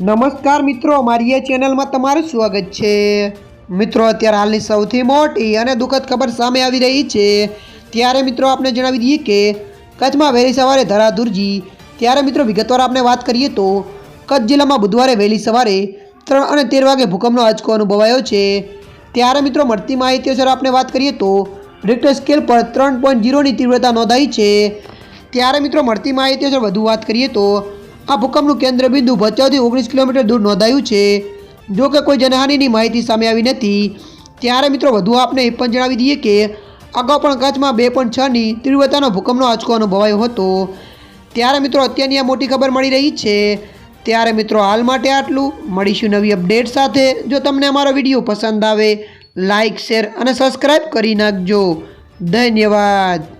નમસ્કાર મિત્રો મારી એ ચેનલમાં તમારું સ્વાગત છે. મિત્રો, અત્યારે હાલની સૌથી મોટી અને દુઃખદ ખબર સામે આવી રહી છે. ત્યારે મિત્રો આપણે જણાવી દઈએ કે કચ્છમાં વહેલી સવારે ધરાધુરજી, ત્યારે મિત્રો, વિગતવાર આપણે વાત કરીએ તો કચ્છ જિલ્લામાં બુધવારે વહેલી સવારે ત્રણ અને તેર વાગે ભૂકંપનો આંચકો અનુભવાયો છે. ત્યારે મિત્રો, મળતી માહિતી અનુસાર આપણે વાત કરીએ તો રિક્ટર સ્કેલ પર ત્રણ પોઈન્ટ જીરોની તીવ્રતા નોંધાઈ છે. ત્યારે મિત્રો, મળતી માહિતી અનુસાર વધુ વાત કરીએ તો આ ભૂકંપનું કેન્દ્ર બિંદુ ભચાઉથી ઓગણીસ કિલોમીટર દૂર નોંધાયું છે. જો કે કોઈ જનહાનિની માહિતી સામે આવી નથી. ત્યારે મિત્રો વધુ આપને એ પણ જણાવી દઈએ કે અગાઉ પણ કચ્છમાં બે પોઈન્ટ છની તીવ્રતાનો ભૂકંપનો આંચકો અનુભવાયો હતો. ત્યારે મિત્રો અત્યારની આ મોટી ખબર મળી રહી છે. ત્યારે મિત્રો હાલ માટે આટલું. મળીશું નવી અપડેટ સાથે. જો તમને અમારો વીડિયો પસંદ આવે લાઇક શેર અને સબસ્ક્રાઈબ કરી નાખજો. ધન્યવાદ.